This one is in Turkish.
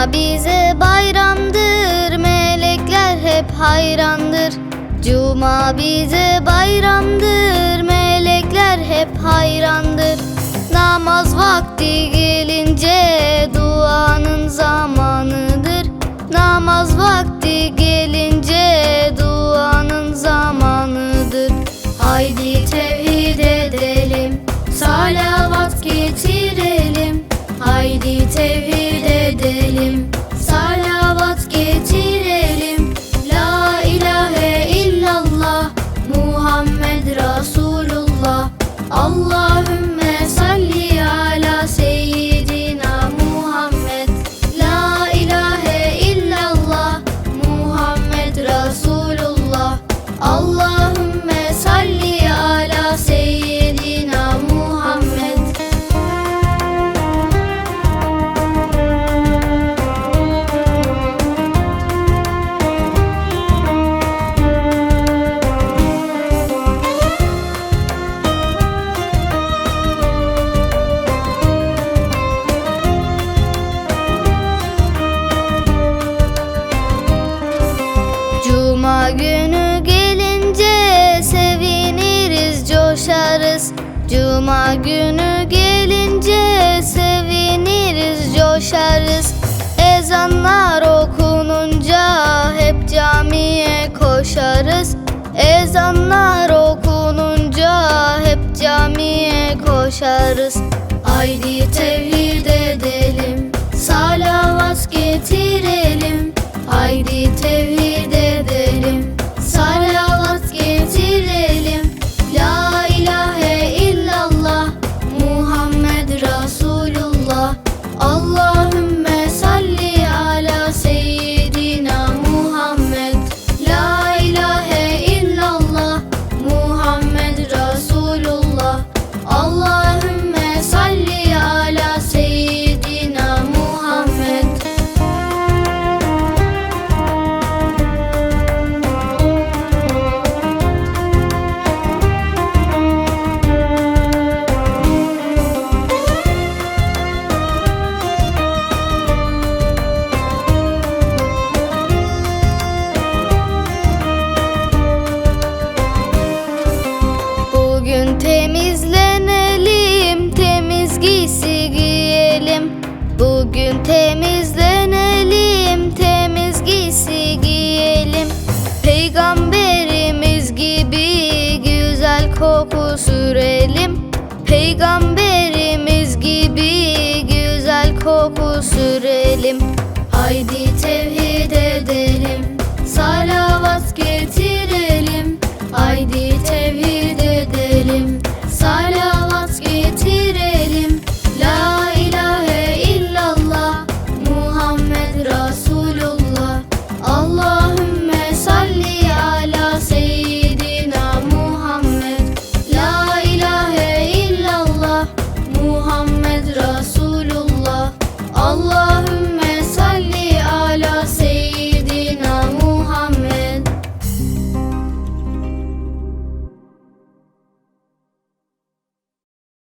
Cuma bize bayramdır, melekler hep hayrandır. Cuma bize bayramdır, melekler hep hayrandır. Namaz vakti Cuma günü gelince seviniriz, coşarız. Ezanlar okununca hep camiye koşarız. Ezanlar okununca hep camiye koşarız. Haydi tevhid edelim, salavat getirelim. Haydi tevhid sürelim. Peygamberimiz gibi güzel koku sürelim. Haydi tevhid